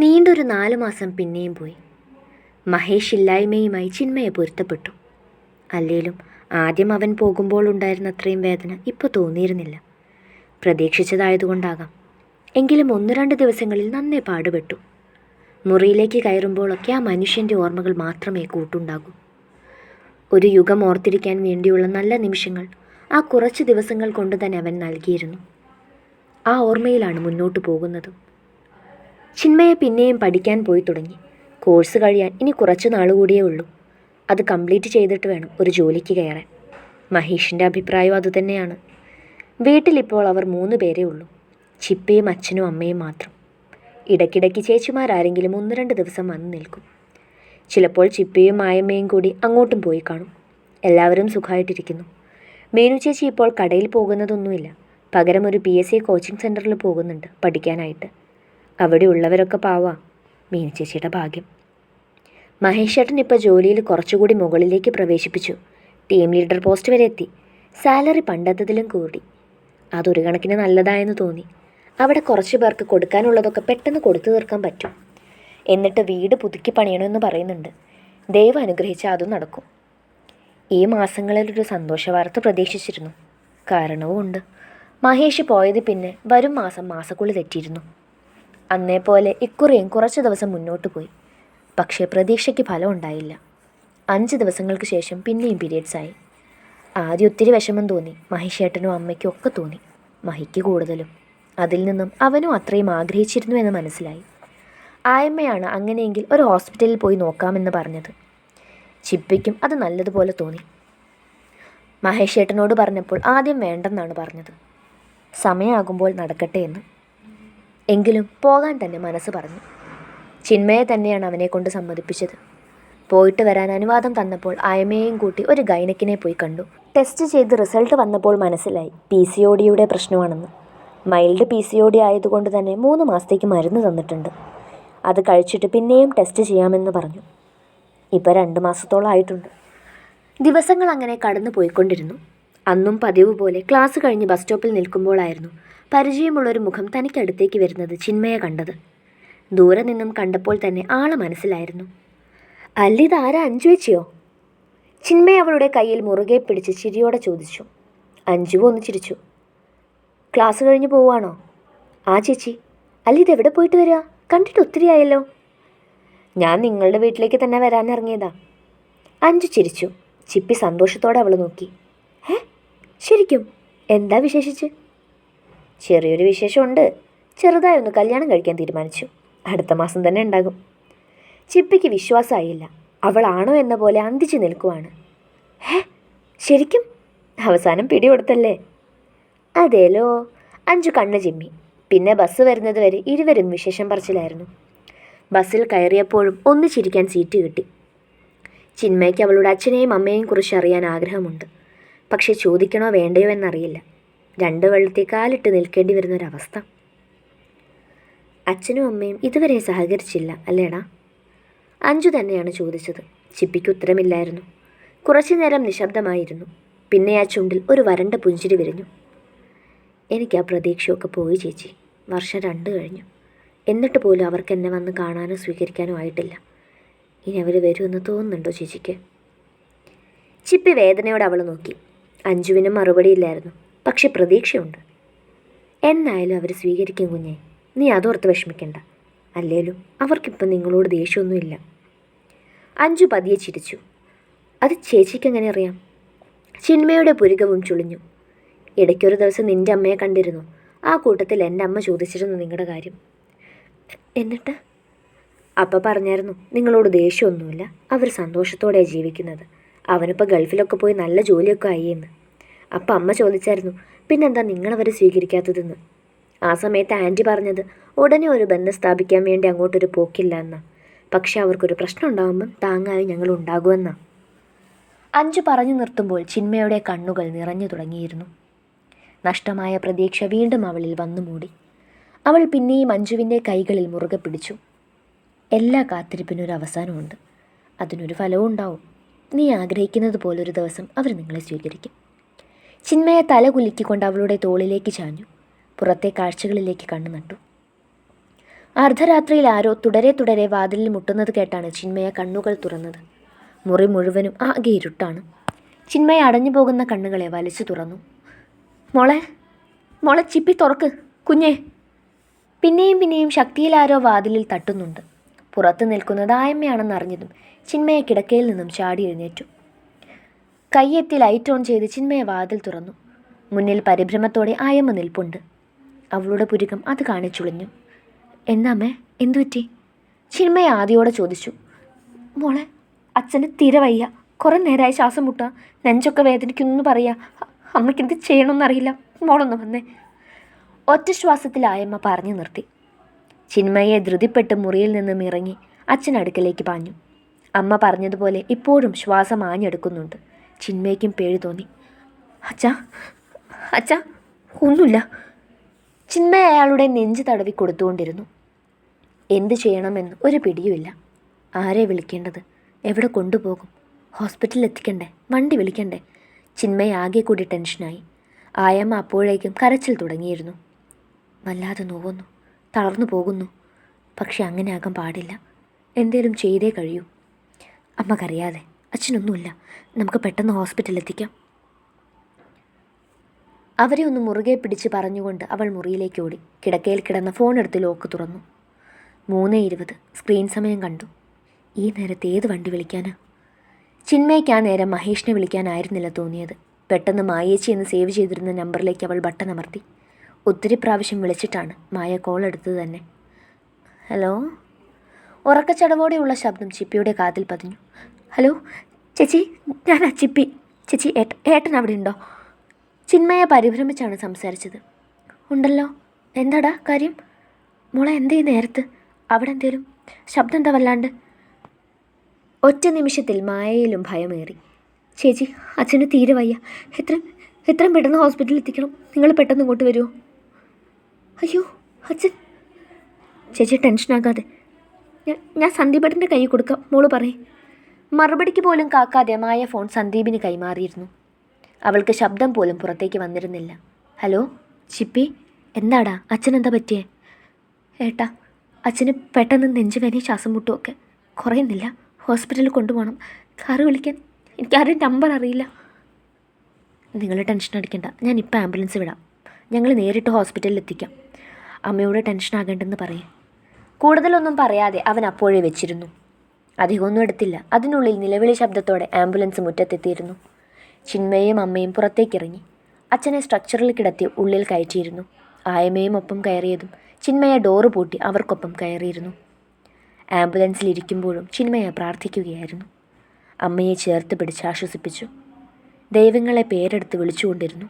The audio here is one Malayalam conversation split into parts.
നീണ്ടൊരു നാലു മാസം പിന്നെയും പോയി. മഹേഷ് ഇല്ലായ്മയുമായി ചിന്മയെ പൊരുത്തപ്പെട്ടു. അല്ലേലും ആദ്യം അവൻ പോകുമ്പോൾ ഉണ്ടായിരുന്ന അത്രയും വേദന ഇപ്പോൾ തോന്നിയിരുന്നില്ല. പ്രതീക്ഷിച്ചതായതുകൊണ്ടാകാം. എങ്കിലും ഒന്ന് രണ്ട് ദിവസങ്ങളിൽ നന്നേ പാടുപെട്ടു. മുറിയിലേക്ക് കയറുമ്പോഴൊക്കെ ആ മനുഷ്യന്റെ ഓർമ്മകൾ മാത്രമേ കൂട്ടുണ്ടാകൂ. ഒരു യുഗം ഓർത്തിരിക്കാൻ വേണ്ടിയുള്ള നല്ല നിമിഷങ്ങൾ ആ കുറച്ച് ദിവസങ്ങൾ കൊണ്ട് തന്നെ അവൻ നൽകിയിരുന്നു. ആ ഓർമ്മയിലാണ് മുന്നോട്ട് പോകുന്നതും. ചിന്മയെ പിന്നെയും പഠിക്കാൻ പോയി തുടങ്ങി. കോഴ്സ് കഴിയാൻ ഇനി കുറച്ച് നാളുകൂടിയേ ഉള്ളൂ. അത് കംപ്ലീറ്റ് ചെയ്തിട്ട് വേണം ഒരു ജോലിക്ക് കയറാൻ. മഹേഷിന്റെ അഭിപ്രായം അതുതന്നെയാണ് വീട്ടിലിപ്പോൾ അവർ മൂന്ന് പേരേ ഉള്ളൂ. ചിപ്പയും അച്ഛനും അമ്മയും മാത്രം. ഇടയ്ക്കിടയ്ക്ക് ചേച്ചിമാരാരെങ്കിലും ഒന്ന് രണ്ട് ദിവസം വന്ന് നിൽക്കും. ചിലപ്പോൾ ചിപ്പയും മായമ്മയും കൂടി അങ്ങോട്ടും പോയി കാണും. എല്ലാവരും സുഖമായിട്ടിരിക്കുന്നു. മീനു ചേച്ചി ഇപ്പോൾ കടയിൽ പോകുന്നതൊന്നുമില്ല. പകരം ഒരു പി എസ് സി കോച്ചിങ് സെന്ററിൽ പോകുന്നുണ്ട് പഠിക്കാനായിട്ട്. അവിടെ ഉള്ളവരൊക്കെ പാവാ. മീനു ചേച്ചിയുടെ ഭാഗ്യം. മഹേഷ് ചേട്ടൻ ഇപ്പോൾ ജോലിയിൽ കുറച്ചുകൂടി മുകളിലേക്ക് പ്രവേശിപ്പിച്ചു. ടീം ലീഡർ പോസ്റ്റ് വരെ എത്തി. സാലറി പണ്ടത്തതിലും കൂടി. അതൊരു കണക്കിന് നല്ലതായെന്ന് തോന്നി. അവിടെ കുറച്ച് പേർക്ക് കൊടുക്കാനുള്ളതൊക്കെ പെട്ടെന്ന് കൊടുത്തു തീർക്കാൻ പറ്റും. എന്നിട്ട് വീട് പുതുക്കി പണിയണമെന്ന് പറയുന്നുണ്ട്. ദൈവം അനുഗ്രഹിച്ച അതും നടക്കും. ഈ മാസങ്ങളിലൊരു സന്തോഷ വാർത്ത പ്രതീക്ഷിച്ചിരുന്നു. കാരണവും ഉണ്ട് മഹേഷ് പോയത് പിന്നെ വരും മാസം മാസക്കുള്ളി തെറ്റിയിരുന്നു അന്നേ പോലെ ഇക്കുറിയും കുറച്ച് ദിവസം മുന്നോട്ട് പോയി. പക്ഷേ പ്രതീക്ഷയ്ക്ക് ഫലം ഉണ്ടായില്ല. അഞ്ച് ദിവസങ്ങൾക്ക് ശേഷം പിന്നെയും പീരീഡ്സ് ആയി. ആദ്യം ഒത്തിരി വിഷമം തോന്നി. മഹിഷേട്ടനും അമ്മയ്ക്കും ഒക്കെ തോന്നി. മഹിക്ക് കൂടുതലും. അതിൽ നിന്നും അവനും അത്രയും ആഗ്രഹിച്ചിരുന്നു എന്ന് മനസ്സിലായി. ആയമ്മയാണ് അങ്ങനെയെങ്കിൽ ഒരു ഹോസ്പിറ്റലിൽ പോയി നോക്കാമെന്ന് പറഞ്ഞത്. ചിപ്പിക്കും അത് നല്ലതുപോലെ തോന്നി. മഹേഷേട്ടനോട് പറഞ്ഞപ്പോൾ ആദ്യം വേണ്ടെന്നാണ് പറഞ്ഞത്. സമയമാകുമ്പോൾ നടക്കട്ടെ എന്ന്. എങ്കിലും പോകാൻ തന്നെ മനസ്സ് പറഞ്ഞു. ചിന്മയെ തന്നെയാണ് അവനെ കൊണ്ട് സമ്മതിപ്പിച്ചത്. പോയിട്ട് വരാൻ അനുവാദം തന്നപ്പോൾ ആയമയെയും കൂട്ടി ഒരു ഗൈനക്കിനെ പോയി കണ്ടു. ടെസ്റ്റ് ചെയ്ത് റിസൾട്ട് വന്നപ്പോൾ മനസ്സിലായി. പി സി ഒ ഡിയുടെ പ്രശ്നമാണെന്ന്. Mild P C O D ആയതുകൊണ്ട് തന്നെ മൂന്ന് മാസത്തേക്ക് മരുന്ന് തന്നിട്ടുണ്ട്. അത് കഴിച്ചിട്ട് പിന്നെയും ടെസ്റ്റ് ചെയ്യാമെന്ന് പറഞ്ഞു. ഇപ്പോൾ രണ്ട് മാസത്തോളം ആയിട്ടുണ്ട്. ദിവസങ്ങൾ അങ്ങനെ കടന്നു പോയിക്കൊണ്ടിരുന്നു അന്നും പതിവ് പോലെ ക്ലാസ് കഴിഞ്ഞ് ബസ് സ്റ്റോപ്പിൽ നിൽക്കുമ്പോഴായിരുന്നു പരിചയമുള്ളൊരു മുഖം തനിക്കടുത്തേക്ക് വരുന്നത് ചിന്മയെ കണ്ടത്. ദൂരെ നിന്നും കണ്ടപ്പോൾ തന്നെ ആളെ മനസ്സിലായിരുന്നു. അല്ലിത് ആരാ? അഞ്ചു വെച്ചിയോ? ചിന്മയ അവളുടെ കയ്യിൽ മുറുകെ പിടിച്ച് ചിരിയോടെ ചോദിച്ചു. അഞ്ജുവും ഒന്ന് ചിരിച്ചു. ക്ലാസ് കഴിഞ്ഞ് പോവാണോ ആ ചേച്ചി. അല്ലിത് എവിടെ പോയിട്ട് വരിക? കണ്ടിട്ട് ഒത്തിരി ആയല്ലോ. ഞാൻ നിങ്ങളുടെ വീട്ടിലേക്ക് തന്നെ വരാനിറങ്ങിയതാ അഞ്ചു ചിരിച്ചു. ചിപ്പി സന്തോഷത്തോടെ അവൾ നോക്കി. ഏ? ശരിക്കും? എന്താ വിശേഷിച്ച്? ചെറിയൊരു വിശേഷമുണ്ട്. ചെറുതായി ഒന്ന് കല്യാണം കഴിക്കാൻ തീരുമാനിച്ചു. അടുത്ത മാസം തന്നെ ഉണ്ടാകും. ചിപ്പിക്ക് വിശ്വാസമായില്ല. അവളാണോ എന്ന പോലെ അന്തിച്ചു നിൽക്കുവാണ്. ഹേ ശരിക്കും? അവസാനം പിടികൊടുത്തല്ലേ? അതേലോ. അഞ്ചു കണ്ണ് ചിമ്മി. പിന്നെ ബസ് വരുന്നത് വരെ ഇരുവരും വിശേഷം പറച്ചിലായിരുന്നു. ബസ്സിൽ കയറിയപ്പോഴും ഒന്നിച്ചിരിക്കാൻ സീറ്റ് കിട്ടി. ചിന്മയ്ക്ക് അവളുടെ അച്ഛനെയും അമ്മയെയും കുറിച്ച് അറിയാൻ ആഗ്രഹമുണ്ട്. പക്ഷെ ചോദിക്കണോ വേണ്ടയോ എന്നറിയില്ല. രണ്ട് വെള്ളത്തിൽ കാലിട്ട് നിൽക്കേണ്ടി വരുന്നൊരവസ്ഥ. അച്ഛനും അമ്മയും ഇതുവരെ സഹകരിച്ചില്ല അല്ലേടാ? അഞ്ചു തന്നെയാണ് ചോദിച്ചത്. ചിപ്പിക്ക് ഉത്തരമില്ലായിരുന്നു. കുറച്ചു നേരം നിശബ്ദമായിരുന്നു. പിന്നെ ആ ചുണ്ടിൽ ഒരു വരണ്ട പുഞ്ചിരി വിരിഞ്ഞു. എനിക്ക് ആ പ്രതീക്ഷയൊക്കെ പോയി ചേച്ചി. വർഷം രണ്ട് കഴിഞ്ഞു. എന്നിട്ട് പോലും അവർക്ക് എന്നെ വന്ന് കാണാനോ സ്വീകരിക്കാനോ ആയിട്ടില്ല. ഇനി അവർ വരുമെന്ന് തോന്നുന്നുണ്ടോ ചേച്ചിക്ക്? ചിപ്പി വേദനയോടെ അവൾ നോക്കി. അഞ്ജുവിനും മറുപടിയില്ലായിരുന്നു. പക്ഷെ പ്രതീക്ഷയുണ്ട്. എന്നായാലും അവർ സ്വീകരിക്കും കുഞ്ഞെ. നീ അതോർത്ത് വിഷമിക്കണ്ട. അല്ലേലും അവർക്കിപ്പം നിങ്ങളോട് ദേഷ്യമൊന്നുമില്ല. അഞ്ചു പതിയെ ചിരിച്ചു. അത് ചേച്ചിക്ക് എങ്ങനെ അറിയാം? ചിന്മയുടെ പുരുകവും ചുളിഞ്ഞു. ഇടയ്ക്കൊരു ദിവസം നിന്റെ അമ്മയെ കണ്ടിരുന്നു. ആ കൂട്ടത്തിൽ എന്റെ അമ്മ ചോദിച്ചിരുന്നു നിങ്ങളുടെ കാര്യം. എന്നിട്ട്? അപ്പ പറഞ്ഞായിരുന്നു നിങ്ങളോട് ദേഷ്യമൊന്നുമില്ല. അവർ സന്തോഷത്തോടെയാണ് ജീവിക്കുന്നത്. അവനിപ്പോൾ ഗൾഫിലൊക്കെ പോയി നല്ല ജോലിയൊക്കെ ആയി എന്ന്. അപ്പം അമ്മ ചോദിച്ചായിരുന്നു പിന്നെന്താ നിങ്ങളവരെ സ്വീകരിക്കാത്തതെന്ന്? ആ സമയത്ത് ആന്റി പറഞ്ഞത് ഉടനെ ഒരു ബന്ധം സ്ഥാപിക്കാൻ വേണ്ടി അങ്ങോട്ടൊരു പോക്കില്ല എന്നാ. പക്ഷെ അവർക്കൊരു പ്രശ്നം ഉണ്ടാകുമ്പം താങ്ങായി ഞങ്ങൾ ഉണ്ടാകുമെന്നാ അഞ്ചു പറഞ്ഞു നിർത്തുമ്പോൾ ചിന്മയുടെ കണ്ണുകൾ നിറഞ്ഞു തുടങ്ങിയിരുന്നു. നഷ്ടമായ പ്രതീക്ഷ വീണ്ടും അവളിൽ വന്നു മൂടി. അവൾ പിന്നെയും അഞ്ജുവിന്റെ കൈകളിൽ മുറുകെ പിടിച്ചു. എല്ലാ കാത്തിരിപ്പിനൊരു അവസാനമുണ്ട്. അതിനൊരു ഫലവും ഉണ്ടാവും നീ ആഗ്രഹിക്കുന്നത് പോലൊരു ദിവസം അവർ നിങ്ങളെ സ്വീകരിക്കും. ചിന്മയെ തല കുലുക്കിക്കൊണ്ട് അവളുടെ തോളിലേക്ക് ചാഞ്ഞു. പുറത്തെ കാഴ്ചകളിലേക്ക് കണ്ണു നട്ടു. അർദ്ധരാത്രിയിൽ ആരോ തുടരെ തുടരെ വാതിലിൽ മുട്ടുന്നത് കേട്ടാണ് ചിന്മയ കണ്ണുകൾ തുറന്നത്. മുറി മുഴുവനും ആകെ ഇരുട്ടാണ്. ചിന്മയ അടഞ്ഞു പോകുന്ന കണ്ണുകളെ വലിച്ചു തുറന്നു. മോളെ മോളെ ചിപ്പി തുറക്ക് കുഞ്ഞേ. പിന്നെയും പിന്നെയും ശക്തിയിൽ ആരോ വാതിലിൽ തട്ടുന്നുണ്ട്. പുറത്ത് നിൽക്കുന്നത് ആയമ്മയാണെന്നറിഞ്ഞതും ചിന്മയ കിടക്കയിൽ നിന്നും ചാടി എഴുന്നേറ്റു. കയ്യെത്തി ലൈറ്റ് ഓൺ ചെയ്ത് ചിന്മയ വാതിൽ തുറന്നു. മുന്നിൽ പരിഭ്രമത്തോടെ ആയമ്മ നിൽപ്പുണ്ട്. അവളുടെ പുരുകം അത് കാണിച്ചുളിഞ്ഞു. എന്നാമേ എന്തു പറ്റി? ചിന്മയ ആദ്യോടെ ചോദിച്ചു. മോളെ അച്ഛന് തിരവയ്യ വയ്യ. കുറേ നേരമായി ശ്വാസം മുട്ടുക നെഞ്ചൊക്കെ വേദനിക്കുന്നു പറയാ. അമ്മയ്ക്ക് എന്ത് ചെയ്യണമെന്നറിയില്ല മോളൊന്ന് വന്നേ. ഒറ്റ ശ്വാസത്തിൽ ആയമ്മ പറഞ്ഞു നിർത്തി. ചിന്മയെ ധൃതിപ്പെട്ട് മുറിയിൽ നിന്നും ഇറങ്ങി അച്ഛൻ അടുക്കലേക്ക് പാഞ്ഞു. അമ്മ പറഞ്ഞതുപോലെ ഇപ്പോഴും ശ്വാസം ആഞ്ഞെടുക്കുന്നുണ്ട്. ചിന്മയ്ക്കും പേടി തോന്നി. അച്ഛാ അച്ഛാ ഒന്നുമില്ല. ചിന്മയ അയാളുടെ നെഞ്ച് തടവി കൊടുത്തുകൊണ്ടിരുന്നു. എന്ത് ചെയ്യണമെന്ന് ഒരു പിടിയുമില്ല. ആരെ വിളിക്കേണ്ടത്? എവിടെ കൊണ്ടുപോകും? ഹോസ്പിറ്റലിൽ എത്തിക്കണ്ടേ? വണ്ടി വിളിക്കണ്ടേ? ചിന്മയ ആകെ കൂടി ടെൻഷനായി. ആയമ്മ അപ്പോഴേക്കും കരച്ചിൽ തുടങ്ങിയിരുന്നു. വല്ലാതെ നോവുന്നു. തളർന്നു പോകുന്നു. പക്ഷെ അങ്ങനെ ആകാൻ പാടില്ല. എന്തേലും ചെയ്തേ കഴിയൂ. അമ്മക്കറിയാതെ അച്ഛനൊന്നുമില്ല. നമുക്ക് പെട്ടെന്ന് ഹോസ്പിറ്റലിൽ എത്തിക്കാം. അവരെ ഒന്ന് മുറുകെ പിടിച്ച് പറഞ്ഞുകൊണ്ട് അവൾ മുറിയിലേക്ക് ഓടി. കിടക്കയിൽ കിടന്ന ഫോൺ എടുത്ത് ലോക്ക് തുറന്നു. മൂന്ന് ഇരുപത്. സ്ക്രീൻ സമയം കണ്ടു. ഈ നേരത്തെ ഏത് വണ്ടി വിളിക്കാനാ? ചിന്മയ്ക്ക് ആ നേരം മഹേഷിനെ വിളിക്കാനായിരുന്നില്ല തോന്നിയത്. പെട്ടെന്ന് മായേച്ചി എന്ന് സേവ് ചെയ്തിരുന്ന നമ്പറിലേക്ക് അവൾ ബട്ടൺ അമർത്തി. ഒത്തിരി പ്രാവശ്യം വിളിച്ചിട്ടാണ്. മായ കോൾ എടുത്തത് തന്നെ. ഹലോ? ഉറക്കച്ചടവോടെയുള്ള ശബ്ദം ചിപ്പിയുടെ കാതിൽ പതിഞ്ഞു. ഹലോ? ചേച്ചി ഞാൻ അച്ചിപ്പി ചേച്ചി ഏട്ട ഏട്ടൻ അവിടെ ഉണ്ടോ? ചിന്മയെ പരിഭ്രമിച്ചാണ് സംസാരിച്ചത്. ഉണ്ടല്ലോ. എന്താടാ കാര്യം? മോളെ എന്തേ നേരത്ത്? അവിടെ എന്തേലും? ശബ്ദം എന്താ വല്ലാണ്ട്? ഒറ്റ നിമിഷത്തിൽ മായയിലും ഭയമേറി. ചേച്ചി അച്ഛന് തീരെ വയ്യ. എത്ര എത്രയും പെട്ടെന്ന് ഹോസ്പിറ്റലിൽ എത്തിക്കണം. നിങ്ങൾ പെട്ടെന്ന് ഇങ്ങോട്ട് വരുമോ അയ്യോ അച്ഛൻ. ചേച്ചി ടെൻഷനാകാതെ. ഞാൻ ഞാൻ സന്ദീപേട്ടന്റെ കൈ കൊടുക്കാം. മോൾ പറയേ. മറുപടിക്ക് പോലും കാക്കാതെ മായ ഫോൺ സന്ദീപിന് കൈമാറിയിരുന്നു. അവൾക്ക് ശബ്ദം പോലും പുറത്തേക്ക് വന്നിരുന്നില്ല. ഹലോ ചിപ്പി എന്താടാ? അച്ഛനെന്താ പറ്റിയേ? ഏട്ടാ അച്ഛന് പെട്ടെന്ന് നെഞ്ചുവേദന ശ്വാസം മുട്ടുമൊക്കെ കുറയുന്നില്ല. ഹോസ്പിറ്റലിൽ കൊണ്ടുപോകണം. കാറ് വിളിക്കാൻ. എനിക്ക് എനിക്കാരും നമ്പർ അറിയില്ല. നിങ്ങൾ ടെൻഷൻ അടിക്കണ്ട. ഞാൻ ഇപ്പോൾ ആംബുലൻസ് വിടാം. ഞങ്ങൾ നേരിട്ട് ഹോസ്പിറ്റലിൽ എത്തിക്കാം. അമ്മയോട് ടെൻഷൻ ആകേണ്ടെന്ന് പറയേ. കൂടുതലൊന്നും പറയാതെ അവൻ അപ്പോഴേ വെച്ചിരുന്നു. അധികമൊന്നും എടുത്തില്ല. അതിനുള്ളിൽ നിലവിളി ശബ്ദത്തോടെ ആംബുലൻസ് മുറ്റത്തെത്തിയിരുന്നു. ചിന്മയും അമ്മയും പുറത്തേക്കിറങ്ങി. അച്ഛനെ സ്ട്രക്ചറിൽ കിടത്തി ഉള്ളിൽ കയറ്റിയിരുന്നു. ആയമയും ഒപ്പം കയറിയതും ചിന്മയ ഡോറ് പൂട്ടി അവർക്കൊപ്പം കയറിയിരുന്നു. ആംബുലൻസിൽ ഇരിക്കുമ്പോഴും ചിന്മയ പ്രാർത്ഥിക്കുകയായിരുന്നു. അമ്മയെ ചേർത്ത് പിടിച്ച് ആശ്വസിപ്പിച്ചു. ദൈവങ്ങളെ പേരെടുത്ത് വിളിച്ചുകൊണ്ടിരുന്നു.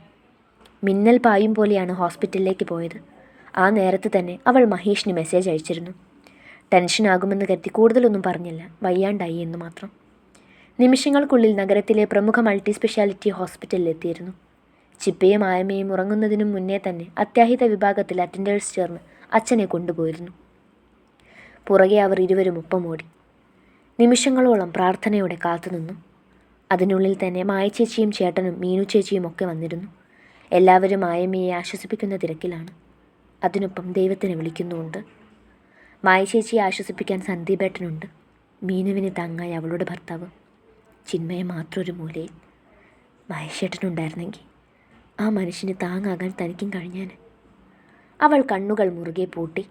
മിന്നൽ പായും പോലെയാണ് ഹോസ്പിറ്റലിലേക്ക് പോയത്. ആ നേരത്ത് തന്നെ അവൾ മഹേഷിന് മെസ്സേജ് അയച്ചിരുന്നു. ടെൻഷനാകുമെന്ന് കരുതി കൂടുതലൊന്നും പറഞ്ഞില്ല. വയ്യാണ്ടായി എന്ന് മാത്രം. നിമിഷങ്ങൾക്കുള്ളിൽ നഗരത്തിലെ പ്രമുഖ മൾട്ടി സ്പെഷ്യാലിറ്റി ഹോസ്പിറ്റലിൽ എത്തിയിരുന്നു. ചിപ്പയും ആയമയും ഉറങ്ങുന്നതിനും മുന്നേ തന്നെ അത്യാഹിത വിഭാഗത്തിൽ അറ്റൻഡേഴ്സ് ചേർന്ന് അച്ഛനെ കൊണ്ടുപോയിരുന്നു. പുറകെ അവർ ഇരുവരും ഒപ്പമോടി നിമിഷങ്ങളോളം പ്രാർത്ഥനയോടെ കാത്തുനിന്നു അതിനുള്ളിൽ തന്നെ മായ ചേച്ചിയും ചേട്ടനും മീനു ചേച്ചിയും ഒക്കെ വന്നിരുന്നു. എല്ലാവരും ആയമയെ ആശ്വസിപ്പിക്കുന്ന തിരക്കിലാണ്. അതിനൊപ്പം ദൈവത്തിനെ വിളിക്കുന്നുമുണ്ട്. മായ ചേച്ചിയെ ആശ്വസിപ്പിക്കാൻ സന്ദീപേട്ടനുണ്ട്. മീനുവിന് തങ്ങായി അവളുടെ ഭർത്താവ്. ചിന്മയെ മാത്രം ഒരു മൂലയിൽ മഹേഷേട്ടനുണ്ടായിരുന്നെങ്കിൽ ആ മനുഷ്യന് താങ്ങാകാൻ തനിക്കും കഴിഞ്ഞാൻ അവൾ കണ്ണുകൾ മുറുകെ പൂട്ടി.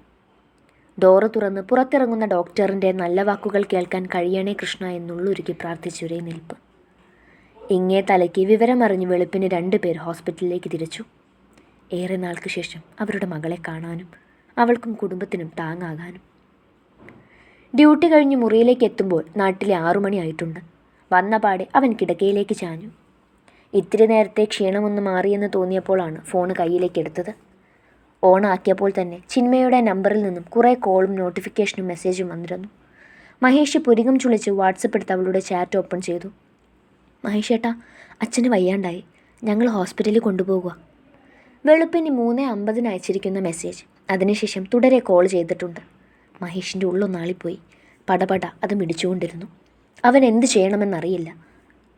ഡോറ് തുറന്ന് പുറത്തിറങ്ങുന്ന ഡോക്ടറിന്റെ നല്ല വാക്കുകൾ കേൾക്കാൻ കഴിയണേ കൃഷ്ണ എന്നുള്ളൊരുക്കി പ്രാർത്ഥിച്ചൊരേ നിൽപ്പ്. ഇങ്ങേ തലയ്ക്ക് വിവരമറിഞ്ഞ് വെളുപ്പിന് രണ്ടുപേർ ഹോസ്പിറ്റലിലേക്ക് തിരിച്ചു. ഏറെ നാൾക്ക് ശേഷം അവരുടെ മകളെ കാണാനും അവൾക്കും കുടുംബത്തിനും താങ്ങാകാനും. ഡ്യൂട്ടി കഴിഞ്ഞ് മുറിയിലേക്ക് എത്തുമ്പോൾ നാട്ടിലെ ആറുമണിയായിട്ടുണ്ട് വന്ന പാടെ അവൻ കിടക്കയിലേക്ക് ചാഞ്ഞു. ഇത്തിരി നേരത്തെ ക്ഷീണമൊന്ന് മാറിയെന്ന് തോന്നിയപ്പോഴാണ് ഫോൺ കയ്യിലേക്ക് എടുത്തത്. ഓണാക്കിയപ്പോൾ തന്നെ ചിന്മയുടെ നമ്പറിൽ നിന്നും കുറേ കോളും നോട്ടിഫിക്കേഷനും മെസ്സേജും വന്നിരുന്നു. മഹേഷ് പുരികം ചുളിച്ച് വാട്സപ്പ് എടുത്ത് അവളുടെ ചാറ്റ് ഓപ്പൺ ചെയ്തു. മഹേഷ് ഏട്ടാ അച്ഛന് വയ്യാണ്ടായി. ഞങ്ങൾ ഹോസ്പിറ്റലിൽ കൊണ്ടുപോകുക വെളുപ്പിന് മൂന്ന് അമ്പതിന് അയച്ചിരിക്കുന്ന മെസ്സേജ്. അതിനുശേഷം തുടരെ കോൾ ചെയ്തിട്ടുണ്ട്. മഹേഷിന്റെ ഉള്ളൊന്നാളിപ്പോയി. പടപട അത് മിടിച്ചുകൊണ്ടിരുന്നു. അവൻ എന്ത് ചെയ്യണമെന്നറിയില്ല.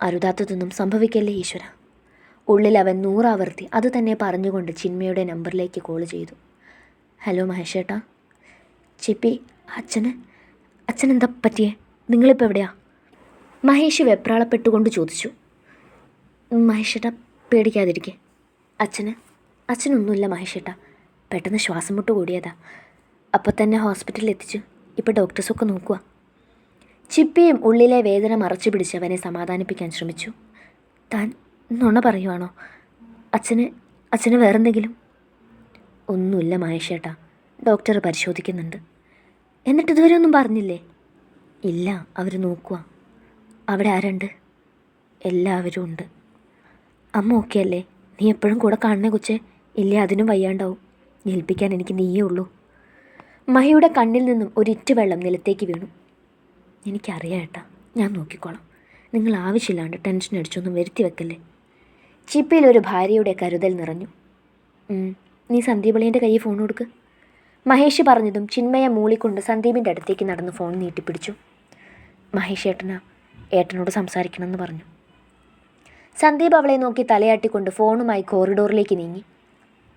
അരുതാത്തതൊന്നും സംഭവിക്കല്ലേ ഈശ്വര? ഉള്ളിൽ അവൻ നൂറാവർത്തി അത് തന്നെ പറഞ്ഞുകൊണ്ട് ചിന്മയുടെ നമ്പറിലേക്ക് കോൾ ചെയ്തു. ഹലോ മഹേഷേട്ടാ. ചിപ്പി അച്ഛന്? അച്ഛനെന്താ പറ്റിയേ? നിങ്ങളിപ്പോൾ എവിടെയാ? മഹേഷ് വെപ്രാളപ്പെട്ടുകൊണ്ട് ചോദിച്ചു. മഹേഷേട്ട പേടിക്കാതിരിക്കെ. അച്ഛന്? അച്ഛനൊന്നുമില്ല മഹേഷേട്ടാ. പെട്ടെന്ന് ശ്വാസം മുട്ട് കൂടിയതാ. അപ്പോൾ തന്നെ ഹോസ്പിറ്റലിൽ എത്തിച്ചു. ഇപ്പോൾ ഡോക്ടേഴ്സൊക്കെ നോക്കുക ചിപ്പിയും ഉള്ളിലെ വേദന മറച്ചു പിടിച്ച് അവനെ സമാധാനിപ്പിക്കാൻ ശ്രമിച്ചു. താൻ നുണ പറയുവാണോ? അച്ഛന് അച്ഛന് വേറെന്തെങ്കിലും? ഒന്നുമില്ല മഹേഷേട്ടാ. ഡോക്ടർ പരിശോധിക്കുന്നുണ്ട്. എന്നിട്ട് ഇതുവരെ ഒന്നും പറഞ്ഞില്ലേ? ഇല്ല അവർ നോക്കുക അവിടെ ആരുണ്ട്? എല്ലാവരും ഉണ്ട്. അമ്മ ഓക്കെ അല്ലേ നീ എപ്പോഴും കൂടെ കാണണേ കൊച്ചേ. ഇല്ലേ അതിനും വയ്യാണ്ടാവും. ഏൽപ്പിക്കാൻ എനിക്ക് നീയേ ഉള്ളൂ. മഹയുടെ കണ്ണിൽ നിന്നും ഒരിറ്റു വെള്ളം നിലത്തേക്ക് വീണു. എനിക്കറിയാം ഏട്ടാ ഞാൻ നോക്കിക്കോളാം. നിങ്ങൾ ആവശ്യമില്ലാണ്ട് ടെൻഷൻ അടിച്ചൊന്നും വരുത്തി വെക്കല്ലേ? ചിപ്പിയിൽ ഒരു ഭാര്യയുടെ കരുതൽ നിറഞ്ഞു. നീ സന്ദീപളിയന്റെ കയ്യിൽ ഫോൺ കൊടുക്ക്. മഹേഷ് പറഞ്ഞതും ചിന്മയ മൂളിക്കൊണ്ട് സന്ദീപിന്റെ അടുത്തേക്ക് നടന്ന് ഫോൺ നീട്ടിപ്പിടിച്ചു. മഹേഷ് ഏട്ടനാ ഏട്ടനോട് സംസാരിക്കണമെന്ന് പറഞ്ഞു. സന്ദീപ് അവളെ നോക്കി തലയാട്ടിക്കൊണ്ട് ഫോണുമായി കോറിഡോറിലേക്ക് നീങ്ങി.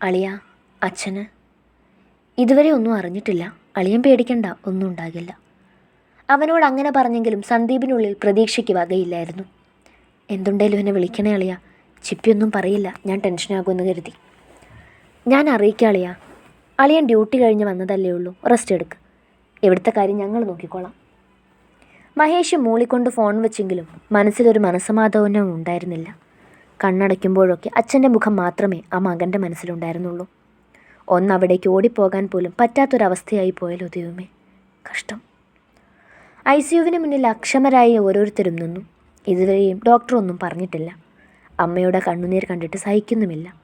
അളിയ അച്ഛന്? ഇതുവരെ ഒന്നും അറിഞ്ഞിട്ടില്ല. അളിയൻ പേടിക്കണ്ട. ഒന്നും ഉണ്ടാകില്ല. അവനോട് അങ്ങനെ പറഞ്ഞെങ്കിലും സന്ദീപിനുള്ളിൽ പ്രതീക്ഷയ്ക്ക് വകയില്ലായിരുന്നു. എന്തുണ്ടേലും എന്നെ വിളിക്കണേ അളിയ. ചിപ്പിയൊന്നും പറയില്ല. ഞാൻ ടെൻഷനാകുമെന്ന് കരുതി. ഞാൻ അറിയിക്കാം അളിയ. അളിയൻ ഡ്യൂട്ടി കഴിഞ്ഞ് വന്നതല്ലേ ഉള്ളൂ. റെസ്റ്റ് എടുക്ക്. ഇവിടുത്തെ കാര്യം ഞങ്ങൾ നോക്കിക്കോളാം. മഹേഷ് മൂളിക്കൊണ്ട് ഫോൺ വെച്ചെങ്കിലും മനസ്സിലൊരു മനസ്സമാധാനവും ഉണ്ടായിരുന്നില്ല. കണ്ണടയ്ക്കുമ്പോഴൊക്കെ അച്ഛന്റെ മുഖം മാത്രമേ ആ മകന്റെ മനസ്സിലുണ്ടായിരുന്നുള്ളൂ. ഒന്ന് അവിടേക്ക് ഓടിപ്പോകാൻ പോലും പറ്റാത്തൊരവസ്ഥയായി പോയല്ലോ ദൈവമേ. കഷ്ടം. ഐ സിയുവിന് മുന്നിൽ അക്ഷമരായി ഓരോരുത്തരും നിന്നു. ഇതുവരെയും ഡോക്ടറൊന്നും പറഞ്ഞിട്ടില്ല. അമ്മയുടെ കണ്ണുനീർ കണ്ടിട്ട് സഹിക്കുന്നുമില്ല.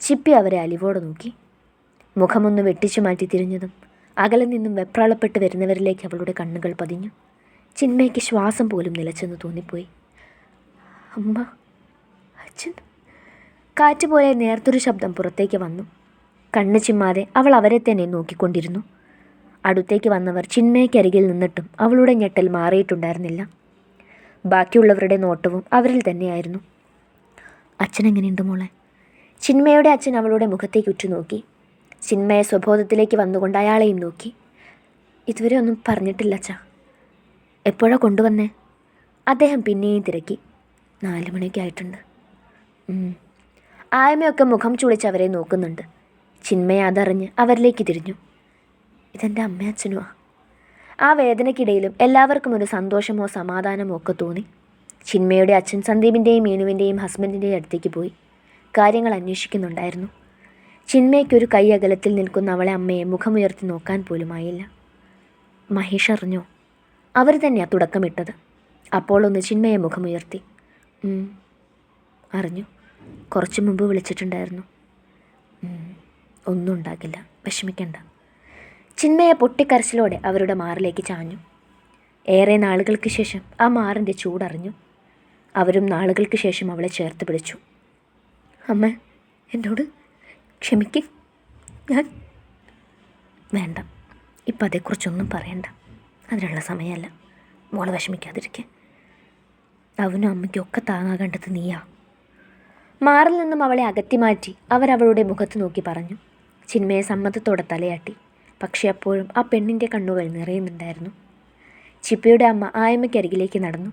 ചിപ്പി അവരെ അലിവോടെ നോക്കി. മുഖമൊന്ന് വെട്ടിച്ചു മാറ്റി തിരിഞ്ഞതും അകലെ നിന്നും വെപ്രാളപ്പെട്ട് വരുന്നവരിലേക്ക് അവളുടെ കണ്ണുകൾ പതിഞ്ഞു. ചിന്മയ്ക്ക് ശ്വാസം പോലും നിലച്ചെന്ന് തോന്നിപ്പോയി. അമ്മ അച്ഛൻ? കാറ്റുപോലെ നേർത്തൊരു ശബ്ദം പുറത്തേക്ക് വന്നു. കണ്ണ് ചിമ്മാതെ അവൾ അവരെ തന്നെ നോക്കിക്കൊണ്ടിരുന്നു. അടുത്തേക്ക് വന്നവർ ചിന്മയ്ക്കരികിൽ നിന്നിട്ടും അവളുടെ ഞെട്ടൽ മാറിയിട്ടുണ്ടായിരുന്നില്ല. ബാക്കിയുള്ളവരുടെ നോട്ടവും അവരിൽ തന്നെയായിരുന്നു. അച്ഛൻ എങ്ങനെയുണ്ട് മോളെ? ചിന്മയുടെ അച്ഛൻ അവളുടെ മുഖത്തേക്ക് ഉറ്റുനോക്കി. ചിന്മയ സ്വബോധത്തിലേക്ക് വന്നുകൊണ്ട് അയാളെയും നോക്കി. ഇതുവരെ ഒന്നും പറഞ്ഞിട്ടില്ല അച്ഛാ. എപ്പോഴാ കൊണ്ടുവന്നേ? അദ്ദേഹം പിന്നെയും തിരക്കി. നാല് മണിയൊക്കെ ആയിട്ടുണ്ട്. ആയമയൊക്കെ മുഖം ചുളിച്ച് അവരെ നോക്കുന്നുണ്ട്. ചിന്മയ അതറിഞ്ഞ് അവരിലേക്ക് തിരിഞ്ഞു. ഇതെന്റെ അമ്മയും അച്ഛനുമാ ആ. വേദനയ്ക്കിടയിലും എല്ലാവർക്കും ഒരു സന്തോഷമോ സമാധാനമോ ഒക്കെ തോന്നി. ചിന്മയുടെ അച്ഛൻ സന്ദീപിന്റെയും മീനുവിന്റെയും ഹസ്ബൻഡിന്റെയും അടുത്തേക്ക് പോയി. കാര്യങ്ങൾ അന്വേഷിക്കുന്നുണ്ടായിരുന്നു. ചിന്മയ്ക്കൊരു കൈ അകലത്തിൽ നിൽക്കുന്ന അവളെ അമ്മയെ മുഖമുയർത്തി നോക്കാൻ പോലും ആയില്ല. മഹേഷ് അറിഞ്ഞോ? അവർ തന്നെയാ തുടക്കമിട്ടത്. അപ്പോൾ ഒന്ന് ചിന്മയെ മുഖമുയർത്തി. അറിഞ്ഞു. കുറച്ച് മുമ്പ് വിളിച്ചിട്ടുണ്ടായിരുന്നു. "ഉം, ഒന്നും ഉണ്ടാകില്ല. വിഷമിക്കണ്ട. ചിന്മയെ പൊട്ടിക്കരച്ചിലോടെ അവരുടെ മാറിലേക്ക് ചാഞ്ഞു. ഏറെ നാളുകൾക്ക് ശേഷം ആ മാറിന്റെ ചൂടറിഞ്ഞു. അവരും നാളുകൾക്ക് ശേഷം അവളെ ചേർത്ത് പിടിച്ചു. അമ്മ എന്നോട് ക്ഷമിക്ക്. ഞാൻ വേണ്ട. ഇപ്പം അതേക്കുറിച്ചൊന്നും പറയണ്ട. അതിനുള്ള സമയമല്ല. മോളെ വിഷമിക്കാതിരിക്കെ. അവനും അമ്മയ്ക്കും ഒക്കെ താങ്ങാകേണ്ടത് നീയാ. മാറിൽ നിന്നും അവളെ അകറ്റി മാറ്റി അവരവളുടെ മുഖത്ത് നോക്കി പറഞ്ഞു. ചിന്മയെ സമ്മതത്തോടെ തലയാട്ടി. പക്ഷേ അപ്പോഴും ആ പെണ്ണിന്റെ കണ്ണുകൾ നിറയുന്നുണ്ടായിരുന്നു. ചിപ്പയുടെ അമ്മ ആയമ്മയ്ക്കരികിലേക്ക് നടന്നു.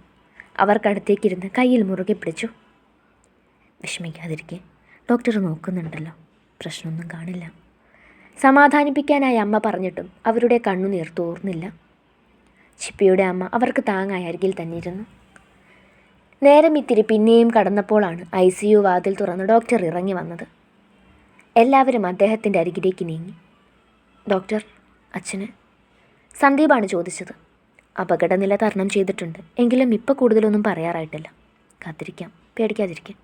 അവർക്കടുത്തേക്കിരുന്ന് കയ്യിൽ മുറുകെ പിടിച്ചു. വിഷമിക്കാതിരിക്കെ ഡോക്ടർ നോക്കുന്നുണ്ടല്ലോ പ്രശ്നമൊന്നും കാണില്ല. സമാധാനിപ്പിക്കാനായി അമ്മ പറഞ്ഞിട്ടും അവരുടെ കണ്ണുനീർ തോർന്നില്ല ചിപ്പിയുടെ അമ്മ അവർക്ക് താങ്ങായി അരികിൽ തന്നെ ഇരുന്നു നേരം ഇത്തിരി പിന്നെയും കടന്നപ്പോഴാണ് ഐ സി യു വാതിൽ തുറന്ന് ഡോക്ടർ ഇറങ്ങി വന്നത്. എല്ലാവരും അദ്ദേഹത്തിന്റെ അരികിലേക്ക് നീങ്ങി. ഡോക്ടർ അച്ഛന് സന്ദീപാണ് ചോദിച്ചത്. അപകടനില തരണം ചെയ്തിട്ടുണ്ട്. എങ്കിലും ഇപ്പോൾ കൂടുതലൊന്നും പറയാറായിട്ടില്ല. കാത്തിരിക്കാം പേടിക്കാതിരിക്കാം.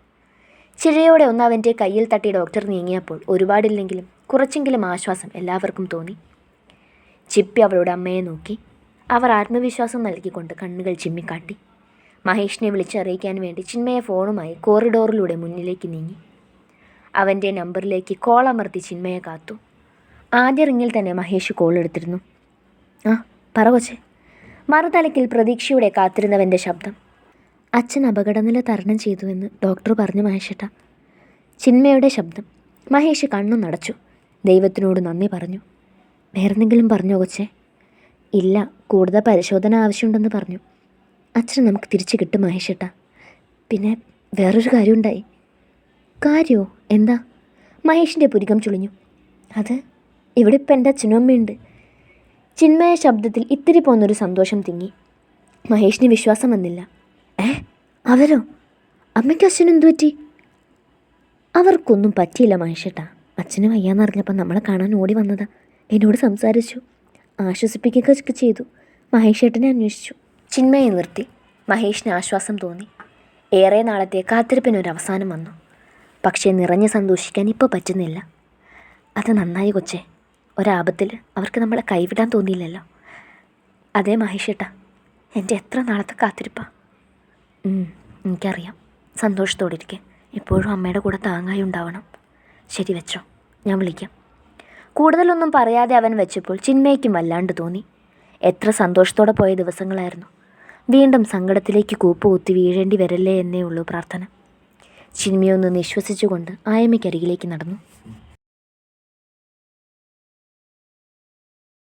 ചിരയോടെ ഒന്ന് അവന്റെ കയ്യിൽ തട്ടി ഡോക്ടർ നീങ്ങിയപ്പോൾ ഒരുപാടില്ലെങ്കിലും കുറച്ചെങ്കിലും ആശ്വാസം എല്ലാവർക്കും തോന്നി. ചിപ്പി അവളുടെ അമ്മയെ നോക്കി. അവർ ആത്മവിശ്വാസം നൽകിക്കൊണ്ട് കണ്ണുകൾ ചിമ്മിക്കാട്ടി. മഹേഷിനെ വിളിച്ചറിയിക്കാൻ വേണ്ടി ചിന്മയ ഫോണുമായി കോറിഡോറിലൂടെ മുന്നിലേക്ക് നീങ്ങി. അവന്റെ നമ്പറിലേക്ക് കോൾ അമർത്തി ചിന്മയെ കാത്തു. ആദ്യ റിങ്ങിൽ തന്നെ മഹേഷ് കോൾ എടുത്തിരുന്നു. ആ പറ കൊച്ചെ. മറുതലക്കിൽ പ്രതീക്ഷയോടെ കാത്തിരുന്നവന്റെ ശബ്ദം. അച്ഛൻ അപകടനില തരണം ചെയ്തുവെന്ന് ഡോക്ടർ പറഞ്ഞു മഹേഷേട്ട. ചിന്മയുടെ ശബ്ദം. മഹേഷ് കണ്ണു നടച്ചു. ദൈവത്തിനോട് നന്ദി പറഞ്ഞു. വേറെന്തെങ്കിലും പറഞ്ഞോ കൊച്ചെ? ഇല്ല കൂടുതൽ പരിശോധന ആവശ്യമുണ്ടെന്ന് പറഞ്ഞു. അച്ഛൻ നമുക്ക് തിരിച്ചു കിട്ടും മഹേഷേട്ട. പിന്നെ വേറൊരു കാര്യമുണ്ടായി. കാര്യമോ എന്താ? മഹേഷിന്റെ പുരികം ചുളിഞ്ഞു. അത് ഇവിടെ ഇപ്പം എന്റെ അച്ഛനും അമ്മയുണ്ട്. ചിന്മയ ശബ്ദത്തിൽ ഇത്തിരി പോന്നൊരു സന്തോഷം തിങ്ങി. മഹേഷിന് വിശ്വാസം വന്നില്ല. ഏ? അവരോ? അമ്മയ്ക്ക് അച്ഛനും എന്തു പറ്റി? അവർക്കൊന്നും പറ്റിയില്ല മഹേഷേട്ടാ. അച്ഛന് വയ്യാന്നറിഞ്ഞപ്പോൾ നമ്മളെ കാണാൻ ഓടി വന്നതാ. എന്നോട് സംസാരിച്ചു. ആശ്വസിപ്പിക്കുകയൊക്കെ ചെയ്തു. മഹേഷേട്ടനെ അന്വേഷിച്ചു. ചിന്മയെ നിർത്തി. മഹേഷിന് ആശ്വാസം തോന്നി. ഏറെ നാളത്തെ കാത്തിരിപ്പിനൊരവസാനം വന്നു. പക്ഷേ നിറഞ്ഞ് സന്തോഷിക്കാൻ ഇപ്പോൾ പറ്റുന്നില്ല. അത് നന്നായി കൊച്ചേ. ഒരാപത്തിൽ അവർക്ക് നമ്മളെ കൈവിടാൻ തോന്നിയില്ലല്ലോ. അതേ മഹേഷേട്ടാ എന്റെ എത്ര നാളത്തെ കാത്തിരിപ്പാ. എനിക്കറിയാം. സന്തോഷത്തോടെ ഇരിക്കെ. എപ്പോഴും അമ്മയുടെ കൂടെ താങ്ങായി ഉണ്ടാവണം. ശരി വെച്ചോ ഞാൻ വിളിക്കാം. കൂടുതലൊന്നും പറയാതെ അവൻ വെച്ചപ്പോൾ ചിന്മയ്ക്കും വല്ലാണ്ട് തോന്നി. എത്ര സന്തോഷത്തോടെ പോയ ദിവസങ്ങളായിരുന്നു. വീണ്ടും സങ്കടത്തിലേക്ക് കൂപ്പുകുത്തി വീഴേണ്ടി വരല്ലേ എന്നേ ഉള്ളൂ പ്രാർത്ഥന. ചിന്മയൊന്ന് നിശ്വസിച്ചുകൊണ്ട് ആയമ്മയ്ക്കരികിലേക്ക് നടന്നു.